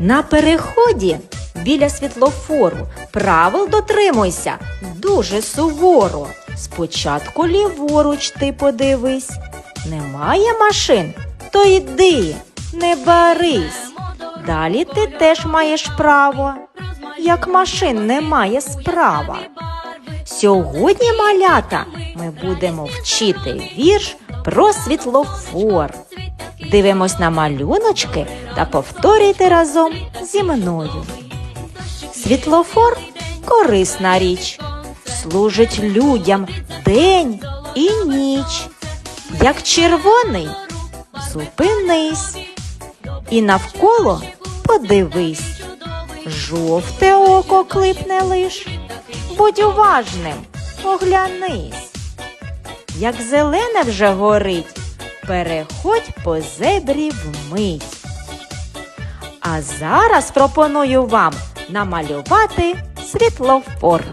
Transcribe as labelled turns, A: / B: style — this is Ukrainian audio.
A: На переході біля світлофору правил дотримуйся дуже суворо. Спочатку ліворуч ти подивись. Немає машин, то йди, не барись. Далі ти теж маєш право, як машин немає справа. Сьогодні, малята, ми будемо вчити вірш про світлофор. Дивимось на малюночки та повторюйте разом зі мною. Світлофор корисна річ, служить людям день і ніч. Як червоний, зупинись і навколо подивись. Жовте око клипне лиш, будь уважним, оглянись. Як зелене вже горить, переходь по зебрі вмить. А зараз пропоную вам намалювати світлофор.